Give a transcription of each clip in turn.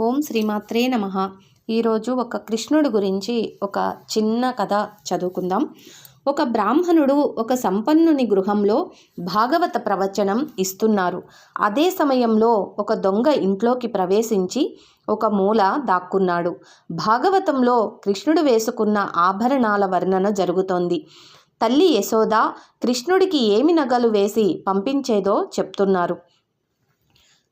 ఓం శ్రీమాత్రే నమ. ఈరోజు ఒక కృష్ణుడు గురించి ఒక చిన్న కథ చదువుకుందాం. ఒక బ్రాహ్మణుడు ఒక సంపన్నుని గృహంలో భాగవత ప్రవచనం ఇస్తున్నారు. అదే సమయంలో ఒక దొంగ ఇంట్లోకి ప్రవేశించి ఒక మూల దాక్కున్నాడు. భాగవతంలో కృష్ణుడు వేసుకున్న ఆభరణాల వర్ణన జరుగుతోంది. తల్లి యశోద కృష్ణుడికి ఏమి నగలు వేసి పంపించేదో చెప్తున్నారు.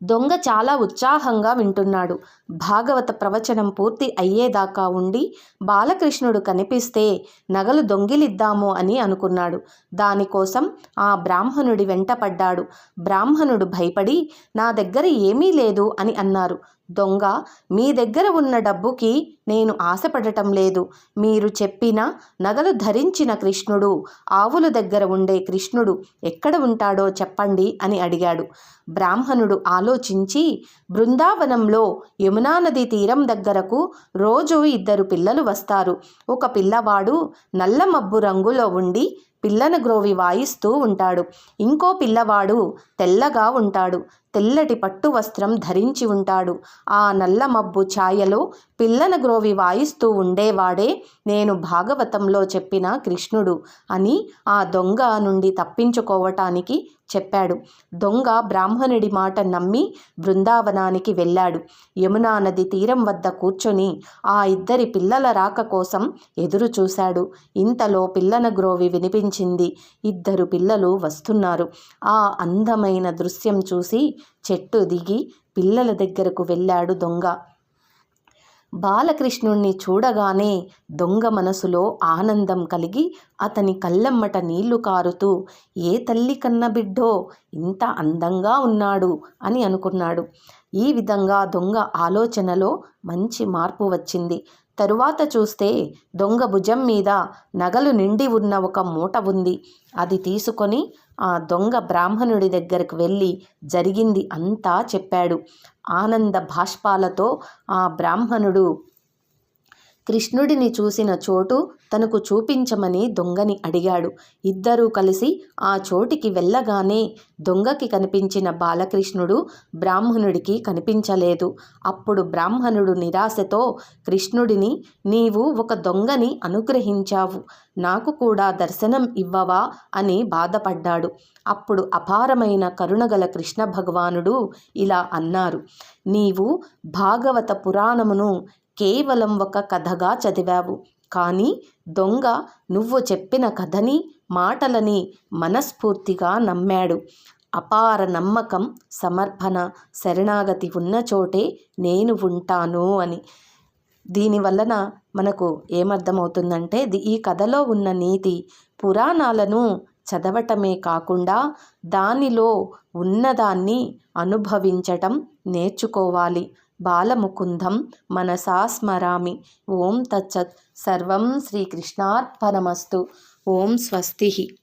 దొంగ చాలా ఉత్సాహంగా వింటున్నాడు. భాగవత ప్రవచనం పూర్తి అయ్యేదాకా ఉండి బాలకృష్ణుడు కనిపిస్తే నగలు దొంగిలిద్దాము అని అనుకున్నాడు. దానికోసం ఆ బ్రాహ్మణుడి వెంటపడ్డాడు బ్రాహ్మణుడు భయపడి నా దగ్గర ఏమీ లేదు అని అన్నారు. దొంగ మీ దగ్గర ఉన్న డబ్బుకి నేను ఆశపడటం లేదు. మీరు చెప్పిన నగలు ధరించిన కృష్ణుడు ఆవుల దగ్గర ఉండే కృష్ణుడు ఎక్కడ ఉంటాడో చెప్పండి అని అడిగాడు. బ్రాహ్మణుడు ఆలోచించి బృందావనంలో యమునా నది తీరం దగ్గరకు రోజు ఇద్దరు పిల్లలు వస్తారు. ఒక పిల్లవాడు నల్ల మబ్బు రంగులో ఉండి పిల్లన గ్రోవి వాయిస్తూ ఉంటాడు. ఇంకో పిల్లవాడు తెల్లగా ఉంటాడు. తెల్లటి పట్టు వస్త్రం ధరించి ఉంటాడు. ఆ నల్ల మబ్బు ఛాయలో పిల్లన గ్రోవి వాయిస్తూ ఉండేవాడే నేను భాగవతంలో చెప్పిన కృష్ణుడు అని ఆ దొంగ నుండి తప్పించుకోవటానికి చెప్పాడు. దొంగ బ్రాహ్మణుడి మాట నమ్మి బృందావనానికి వెళ్ళాడు. యమునా నది తీరం వద్ద కూర్చొని ఆ ఇద్దరి పిల్లల రాక కోసం ఎదురు చూశాడు. ఇంతలో పిల్లన గ్రోవి వినిపించింది. ఇద్దరు పిల్లలు వస్తున్నారు. ఆ అందమైన దృశ్యం చూసి చెట్టు దిగి పిల్లల దగ్గరకు వెళ్ళాడు దొంగ. బాలకృష్ణుణ్ణి చూడగానే దొంగ మనసులో ఆనందం కలిగి అతని కళ్ళెమ్మట నీళ్ళు కారుతూ ఏ తల్లి కన్న బిడ్డో ఇంత అందంగా ఉన్నాడు అని అనుకున్నాడు. ఈ విధంగా దొంగ ఆలోచనలో మంచి మార్పు వచ్చింది. తరువాత చూస్తే దొంగ భుజం మీద నగలు నిండి ఉన్న ఒక మూట ఉంది. అది తీసుకొని ఆ దొంగ బ్రాహ్మణుడి దగ్గరకు వెళ్ళి జరిగింది అంతా చెప్పాడు. ఆనంద భాష్పాలతో ఆ బ్రాహ్మణుడు కృష్ణుడిని చూసిన చోటు తనకు చూపించమని దొంగని అడిగాడు. ఇద్దరూ కలిసి ఆ చోటికి వెళ్ళగానే దొంగకి కనిపించిన బాలకృష్ణుడు బ్రాహ్మణుడికి కనిపించలేదు. అప్పుడు బ్రాహ్మణుడు నిరాశతో కృష్ణుడిని నీవు ఒక దొంగని అనుగ్రహించావు. నాకు కూడా దర్శనం ఇవ్వవా? అని బాధపడ్డాడు. అప్పుడు అపారమైన కరుణగల కృష్ణ భగవానుడు ఇలా అన్నారు నీవు భాగవత పురాణమును కేవలం ఒక కథగా చదివావు. కానీ దొంగ నువ్వు చెప్పిన కథని మాటలని మనస్ఫూర్తిగా నమ్మాడు. అపార నమ్మకం సమర్పణ శరణాగతి ఉన్న చోటే నేను ఉంటాను అని. దీనివలన మనకు ఏమర్థమవుతుందంటే ఈ కథలో ఉన్న నీతి పురాణాలను చదవటమే కాకుండా దానిలో ఉన్నదాన్ని అనుభవించటం నేర్చుకోవాలి. బాలముకుందం మనసా స్మరామి. ఓం తచ్చత్. సర్వం శ్రీకృష్ణార్పణమస్తు. ఓం స్వస్తి.